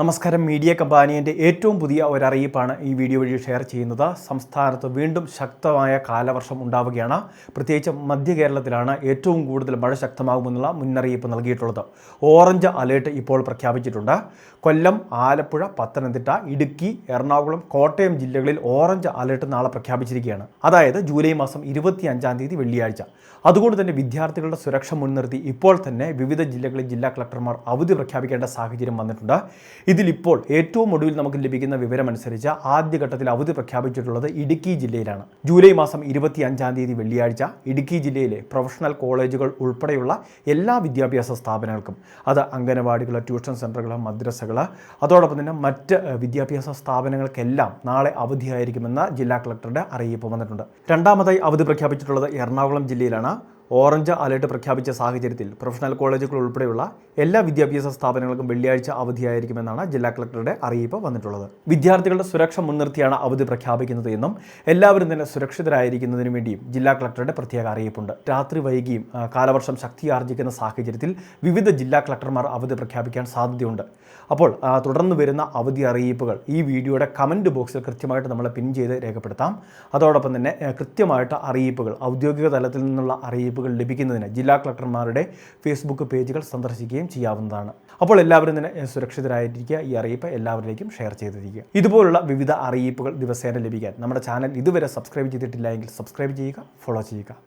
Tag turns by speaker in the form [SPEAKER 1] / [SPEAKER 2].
[SPEAKER 1] നമസ്കാരം. മീഡിയ കമ്പാനിയന്റെ ഏറ്റവും പുതിയ ഒരറിയിപ്പാണ് ഈ വീഡിയോ വഴി ഷെയർ ചെയ്യുന്നത്. സംസ്ഥാനത്ത് വീണ്ടും ശക്തമായ കാലവർഷം ഉണ്ടാവുകയാണ്. പ്രത്യേകിച്ച് മധ്യ കേരളത്തിലാണ് ഏറ്റവും കൂടുതൽ മഴ ശക്തമാകുമെന്നുള്ള മുന്നറിയിപ്പ് നൽകിയിട്ടുള്ളത്. ഓറഞ്ച് അലേർട്ട് ഇപ്പോൾ പ്രഖ്യാപിച്ചിട്ടുണ്ട്. കൊല്ലം ആലപ്പുഴ പത്തനംതിട്ട ഇടുക്കി എറണാകുളം കോട്ടയം ജില്ലകളിൽ ഓറഞ്ച് അലേർട്ട് നാളെ പ്രഖ്യാപിച്ചിരിക്കുകയാണ്. അതായത് ജൂലൈ മാസം ഇരുപത്തി അഞ്ചാം തീയതി വെള്ളിയാഴ്ച. അതുകൊണ്ട് തന്നെ വിദ്യാർത്ഥികളുടെ സുരക്ഷ മുൻനിർത്തി ഇപ്പോൾ തന്നെ വിവിധ ജില്ലകളിൽ ജില്ലാ കളക്ടർമാർ അവധി പ്രഖ്യാപിക്കേണ്ട സാഹചര്യം വന്നിട്ടുണ്ട്. ഇതിലിപ്പോൾ ഏറ്റവും ഒടുവിൽ നമുക്ക് ലഭിക്കുന്ന വിവരമനുസരിച്ച് ആദ്യഘട്ടത്തിൽ അവധി പ്രഖ്യാപിച്ചിട്ടുള്ളത് ഇടുക്കി ജില്ലയിലാണ്. ജൂലൈ മാസം ഇരുപത്തി അഞ്ചാം തീയതി വെള്ളിയാഴ്ച ഇടുക്കി ജില്ലയിലെ പ്രൊഫഷണൽ കോളേജുകൾ ഉൾപ്പെടെയുള്ള എല്ലാ വിദ്യാഭ്യാസ സ്ഥാപനങ്ങൾക്കും അത് അംഗനവാടികൾ ട്യൂഷൻ സെന്ററുകൾ മദ്രസകൾ അതോടൊപ്പം തന്നെ മറ്റ് വിദ്യാഭ്യാസ സ്ഥാപനങ്ങൾക്കെല്ലാം നാളെ അവധിയായിരിക്കുമെന്ന് ജില്ലാ കളക്ടറുടെ അറിയിപ്പ് വന്നിട്ടുണ്ട്. രണ്ടാമതായി അവധി പ്രഖ്യാപിച്ചിട്ടുള്ളത് എറണാകുളം ജില്ലയിലാണ്. ഓറഞ്ച് അലേർട്ട് പ്രഖ്യാപിച്ച സാഹചര്യത്തിൽ പ്രൊഫഷണൽ കോളേജുകൾ ഉൾപ്പെടെയുള്ള എല്ലാ വിദ്യാഭ്യാസ സ്ഥാപനങ്ങൾക്കും വെള്ളിയാഴ്ച അവധിയായിരിക്കുമെന്നാണ് ജില്ലാ കളക്ടറുടെ അറിയിപ്പ് വന്നിട്ടുള്ളത്. വിദ്യാർത്ഥികളുടെ സുരക്ഷ മുൻനിർത്തിയാണ് അവധി പ്രഖ്യാപിക്കുന്നത് എന്നും എല്ലാവരും തന്നെ സുരക്ഷിതരായിരിക്കുന്നതിനു വേണ്ടിയും ജില്ലാ കളക്ടറുടെ പ്രത്യേക അറിയിപ്പുണ്ട്. രാത്രി വൈകിയും കാലവർഷം ശക്തിയാർജിക്കുന്ന സാഹചര്യത്തിൽ വിവിധ ജില്ലാ കളക്ടർമാർ അവധി പ്രഖ്യാപിക്കാൻ സാധ്യതയുണ്ട്. അപ്പോൾ തുടർന്ന് വരുന്ന അവധി അറിയിപ്പുകൾ ഈ വീഡിയോയുടെ കമന്റ് ബോക്സിൽ കൃത്യമായിട്ട് നമ്മൾ പിൻ ചെയ്ത് രേഖപ്പെടുത്താം. അതോടൊപ്പം തന്നെ കൃത്യമായിട്ട് അറിയിപ്പുകൾ ഔദ്യോഗിക തലത്തിൽ നിന്നുള്ള അറിയിപ്പുകൾ ലഭിക്കുന്നതിന് ജില്ലാ കളക്ടർമാരുടെ ഫേസ്ബുക്ക് പേജുകൾ സന്ദർശിക്കുകയും ചെയ്യാവുന്നതാണ്. അപ്പോൾ എല്ലാവരും തന്നെ സുരക്ഷിതരായിരിക്കുക ഈ അറിയിപ്പ് എല്ലാവരിലേക്കും ഷെയർ ചെയ്തിരിക്കുക. ഇതുപോലുള്ള വിവിധ അറിയിപ്പുകൾ ദിവസേന ലഭിക്കാൻ നമ്മുടെ ചാനൽ ഇതുവരെ സബ്സ്ക്രൈബ് ചെയ്തിട്ടില്ല എങ്കിൽ സബ്സ്ക്രൈബ് ചെയ്യുക ഫോളോ ചെയ്യുക.